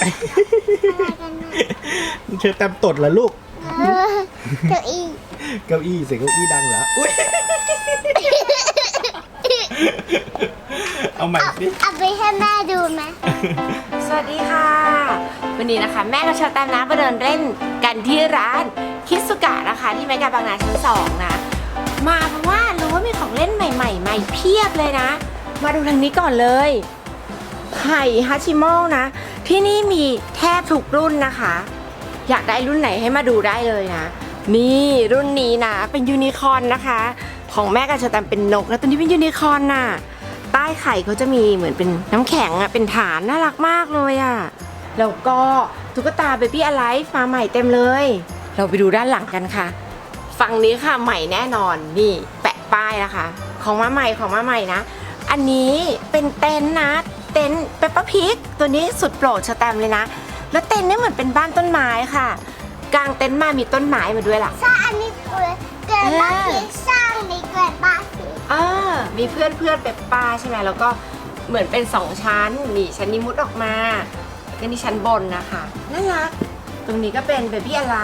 อะไรกันนะเชอแตมตดเหรอลูก เออเก้าอี้เก้าอี้เสียงเก้าอี้ดังเหรอ อุ้ย เอาใหม่เอาสิ เอาไปให้แม่ดูไหมสวัสดีค่ะ วันนี้นะคะ แม่กับชาวแตมนะมาเดินเล่นกันที่ร้านคิสุกะนะคะ ที่แมกาบางนาชั้นสองนะ มาเพราะว่ารู้ว่ามีของเล่นใหม่ๆใหม่เพียบเลยนะ มาดูทางนี้ก่อนเลยไห่ฮัชิโมนะ ที่นี่มีแทบทุกรุ่นนะคะ อยากได้รุ่นไหนให้มาดูได้เลยนะ นี่รุ่นนี้นะ เป็นยูนิคอร์นนะคะ ของแม่กับชาแตมเป็นนกนะตัวนี้เป็นยูนิคอร์นน่ะ ใต้ไข่เขาจะมีเหมือนเป็นน้ำแข็งอะเป็นฐานน่ารักมากเลยอะแล้วก็ตุ๊กตาเบบี้อ l i ฟมาใหม่เต็มเลย เราไปดูด้านหลังกันค่ะ ฝั่งนี้ค่ะใหม่แน่นอนนี่แปะป้ายนะคะ ของมาใหม่ของมาใหม่นะ อันนี้เป็นเต็นท์นะ เต็นท์เปปเปอร์พิกตัวนี้สุดโปรดชะแตมเลยนะ แล้วเต็นท์เนี่ยเหมือนเป็นบ้านต้นไม้ค่ะ กลางเต็นท์มามีต้นไม้มาด้วยล่ะสร้างอันนี้เกิดเกิดบ้านผีสร้างนี่เกิดบ้านผีเออมีเพื่อนเพื่อนๆเปปป้าใช่ไหมแล้วก็เหมือนเป็นสองชั้นนี่ชั้นนี้มุดออกมาแล้วนี่ชั้นบนนะคะน่ารัก ตรงนี้ก็เป็นเบบี้อะไร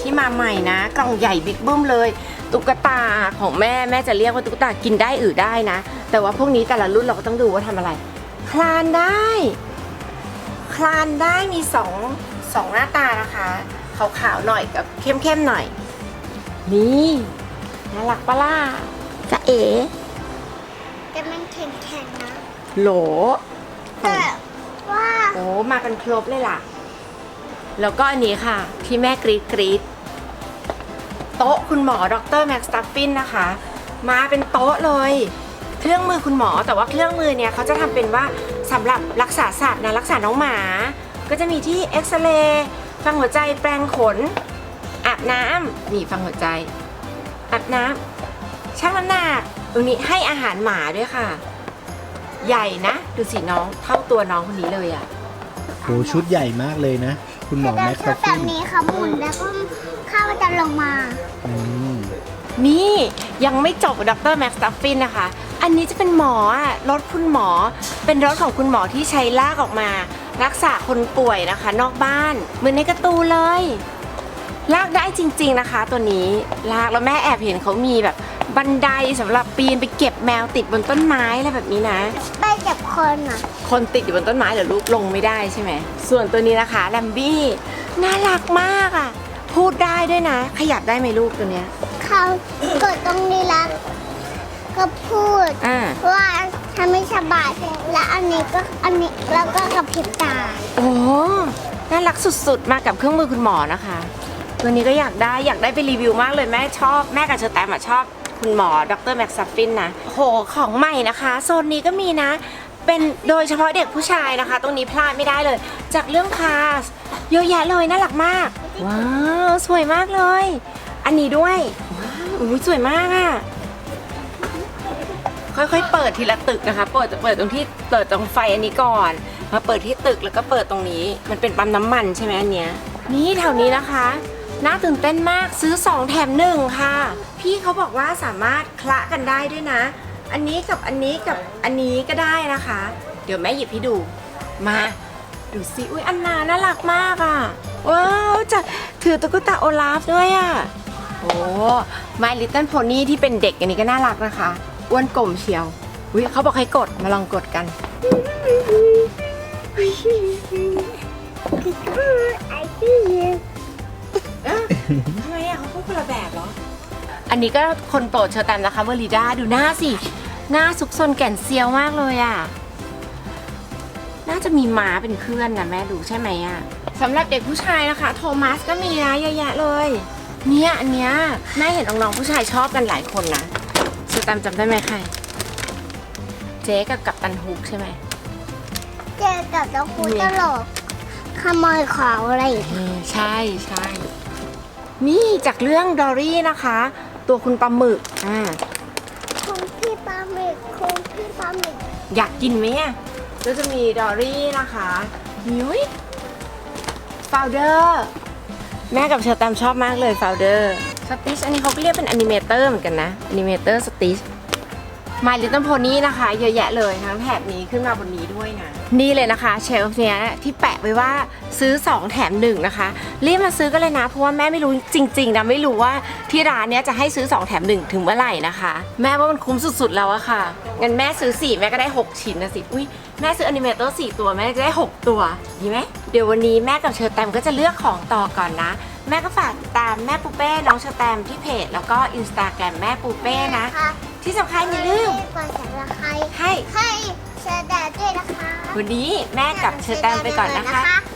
ที่มาใหม่นะ กล่องใหญ่บิ๊กบึ้มเลย ตุ๊กตาของแม่แม่จะเรียกว่าตุ๊กตากินได้อือได้นะ แต่ว่าพวกนี้แต่ละรุ่นเราก็ต้องดูว่าทำอะไร คลานได้ คลานได้มีสองสองหน้าตานะคะขาวๆหน่อยกับเข้มๆหน่อย นี่น่ารักปะล่ะจะเอ๋แต่มันแข็งๆนะโหลแต่ว่าโอ้มากันครบเลยล่ะ แล้วก็อันนี้ค่ะ ที่แม่กรีดกรีด โต๊ะคุณหมอดรแม็กซ์ตัฟฟินนะคะ มาเป็นโต๊ะเลย เครื่องมือคุณหมอแต่ว่าเครื่องมือเนี่ยเขาจะทำเป็นว่าสำหรับรักษาสัตว์นะรักษาน้องหมา ก็จะมีที่เอ็กซเรย์ฟังหัวใจแปรงขน อาบน้ำนี่ฟังหัวใจอาบน้ำชั่งน้ำหนักตรงนี้ให้อาหารหมาด้วยค่ะ ใหญ่นะ ดูสิน้องเท่าตัวน้องคนนี้เลยอะโหชุดใหญ่มากเลยนะ คุณหมอแต่แม็กซ์ถ้าตัฟแบฟิบนนี้เขาหมุนแล้วก็ข้าวมันจะ ลงมา อืมนี่ยังไม่จบดรแม็กซ์ตัฟฟินนะคะ อันนี้จะเป็นหมออะรถคุณหมอ เป็นรถของคุณหมอที่ใช้ลากออกมา รักษาคนป่วยนะคะ นอกบ้าน เหมือนในการ์ตูนเลย ลากได้จริง ๆนะคะ ตัวนี้ลากแล้วแม่แอบเห็นเขามีแบบบันไดสำหรับปีนไปเก็บแมวติดบนต้นไม้อะไรแบบนี้นะ ไปจับคนอะ คนติดอยู่บนต้นไม้เดี๋ยวลูกลงไม่ได้ใช่ไหม ส่วนตัวนี้นะคะแลมบี้น่ารักมากอะ พูดได้ด้วยนะ ขยับได้ไหมลูกตัวเนี้ย เขากดตรงนี้แล้วก็พูด อ่า ว่าทำไม่สบายและอันนี้ก็อันนี้แล้วก็กับพริบตาโอ้น่ารักสุดๆ มากับเครื่องมือคุณหมอนะคะ ตัวนี้ก็อยากได้อยากได้ไปรีวิวมากเลยแม่ชอบแม่กับเชอแตมอะชอบคุณหมอดรแม็กซัฟฟินนะโหของใหม่นะคะ โซนนี้ก็มีนะ เป็นโดยเฉพาะเด็กผู้ชายนะคะ ตรงนี้พลาดไม่ได้เลย จากเรื่องคาส เยอะแยะเลยน่ารักมาก ว้าว สวยมากเลย อันนี้ด้วยว้าวอุ้ยสวยมากอะค่อยๆ เปิดทีละตึกนะคะ เปิดเปิดตรงที่เปิดตรงไฟอันนี้ก่อน มาเปิดที่ตึกแล้วก็เปิดตรงนี้ มันเป็นปั๊มน้ำมันใช่ไหมอันเนี้ย นี่แถวนี้นะคะ น่าตื่นเต้นมากซื้อ 2 แถมหนึ่งค่ะ พี่เขาบอกว่าสามารถคละกันได้ด้วยนะ อันนี้กับอันนี้กับอันนี้ก็ได้นะคะ เดี๋ยวแม่หยิบให้ดู มา ดูสิอุ้ยอันนาน่ารักมากอะ่ะว้าวจะถือตุ๊กตาโอลาฟด้วยอะ่ะโอ้มาลิตเติ้ลโพนี่ที่เป็นเด็กอันนี้ก็น่ารักนะคะอ้วนกลมเชียวอุ้ยเขาบอกให้กดมาลองกดกันทำไมอะเขาพูดคนละแบบเหรอ อันนี้ก็คนโปรดเชอแตมนะคะเวอร์ลิด้าดูหน้าสิ หน้าซุกซนแก่นเซียวมากเลยอะ น่าจะมีม้าเป็นเพื่อนนะแม่ดูใช่ไหมอะสำหรับเด็กผู้ชายนะคะ โทมัสก็มีนะเยอะแยะเลย เนี่ยอันเนี้ยแม่เห็นน้องๆผู้ชายชอบกันหลายคนนะเชอแตมจำได้ไหมใคร เจ๊กับกัปตันฮุกใช่ไหมเจอกับเจ้าคุณตลกขโมยของอะไรอย่างเงี้ยอืมใช่ใช่นี่จากเรื่องดอรี่นะคะ ตัวคุณปลาหมึกอ่าคุณพี่ปลาหมึกคุณพี่ปลาหมึกอยากกินไหมอะ ก็จะมีดอรี่นะคะมีอุ้ยฟาวเดอร์แม่กับเชอร์แตมชอบมากเลยฟาวเดอร์สติชอันนี้เขาก็เรียกเป็นแอนิเมเตอร์เหมือนกันนะแอนิเมเตอร์สติช My Little Pony นะคะ เยอะแยะเลยทั้งแถบนี้ขึ้นมาบนนี้ด้วยนะ นี่เลยนะคะเชลฟ์เนี้ยที่แปะไว้ว่าซื้อ 2 แถม1นะคะ รีบมาซื้อกันเลยนะ เพราะว่าแม่ไม่รู้จริงๆนะไม่รู้ว่าที่ร้านเนี้ยจะให้ซื้อ 2 แถม 1 ถึงเมื่อไหร่นะคะ แม่ว่ามันคุ้มสุดๆแล้วอะค่ะงั้นแม่ซื้อ 4 แม่ก็ได้ 6 ชิ้นนะสิอุ้ยแม่ซื้ออนิเมเตอร์4ตัวแม่จะได้ 6 ตัวดีไหมเดี๋ยววันนี้แม่กับเชอร์แตมก็จะเลือกของต่อก่อนนะแม่ก็ฝากติดตามแม่ปูเป้น้องเชอร์แตมที่เพจแล้วก็อินสตาแกรมแม่ปูเป้นะคะ ที่สำคัญอย่าลืมกดสับสไครให้ให้เชอร์แดดด้วยนะคะ วันนี้แม่กับเชอร์แตมไปก่อนนะคะบ๊ายบ